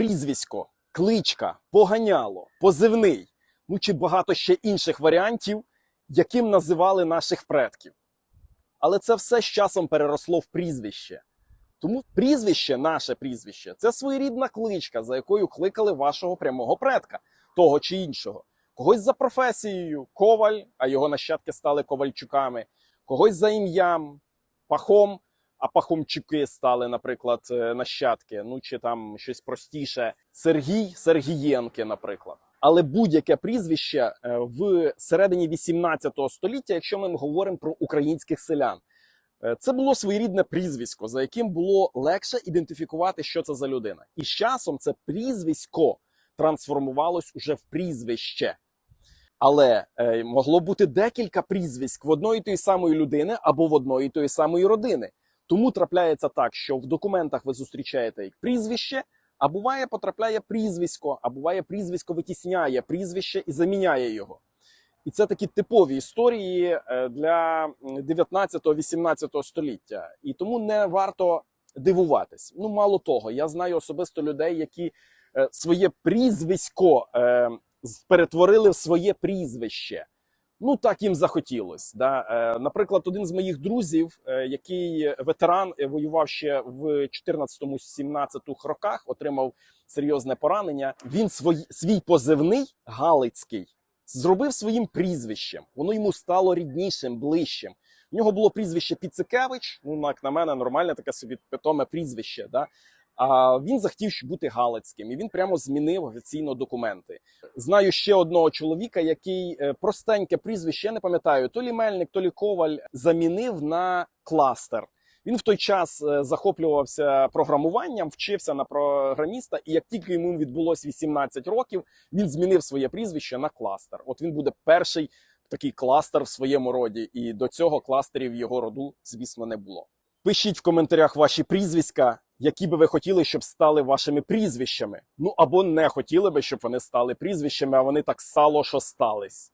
прізвисько, кличка, поганяло, позивний, ну чи багато ще інших варіантів, яким називали наших предків. Але це все з часом переросло в прізвище. Тому прізвище, наше прізвище, це своєрідна кличка, за якою кликали вашого прямого предка, того чи іншого. Когось за професією коваль, а його нащадки стали ковальчуками, когось за ім'ям, пахом, а пахомчуки стали, наприклад, е, нащадки. Ну чи там щось простіше. Сергій Сергієнки, наприклад. Але будь-яке прізвище е, в середині 18 століття, якщо ми говоримо про українських селян, е, це було своєрідне прізвисько, за яким було легше ідентифікувати, що це за людина. І з часом це прізвисько трансформувалось уже в прізвище. Але могло бути декілька прізвиськ в одної тої самої людини або в одної тої самої родини. Тому трапляється так, що в документах ви зустрічаєте як прізвище, а буває потрапляє прізвисько, а буває прізвисько витісняє прізвище і заміняє його. І це такі типові історії е, для 19-18 століття. І тому не варто дивуватись. Ну, мало того, я знаю особисто людей, які е, своє прізвисько е, перетворили в своє прізвище. Ну, так їм захотілось. Да? Е, наприклад, один з моїх друзів, е, який ветеран, е, воював ще в 14-17 роках, отримав серйозне поранення. Він свій, свій позивний Галицький зробив своїм прізвищем. Воно йому стало ріднішим, ближчим. В нього було прізвище Піцикевич, ну, як на мене, нормальне таке собі питоме прізвище. Да? А він захотів бути Галицьким, і він прямо змінив офіційно документи. Знаю ще одного чоловіка, який е, простеньке прізвище, не пам'ятаю, то лі Мельник, то лі Коваль, замінив на кластер. Він в той час е, захоплювався програмуванням, вчився на програміста, і як тільки йому відбулось 18 років, він змінив своє прізвище на кластер. От він буде перший такий кластер в своєму роді, і до цього кластерів його роду, звісно, не було. Пишіть в коментарях ваші прізвиська, які би ви хотіли, щоб стали вашими прізвищами. Ну або не хотіли би, щоб вони стали прізвищами, а вони так сало, що стались.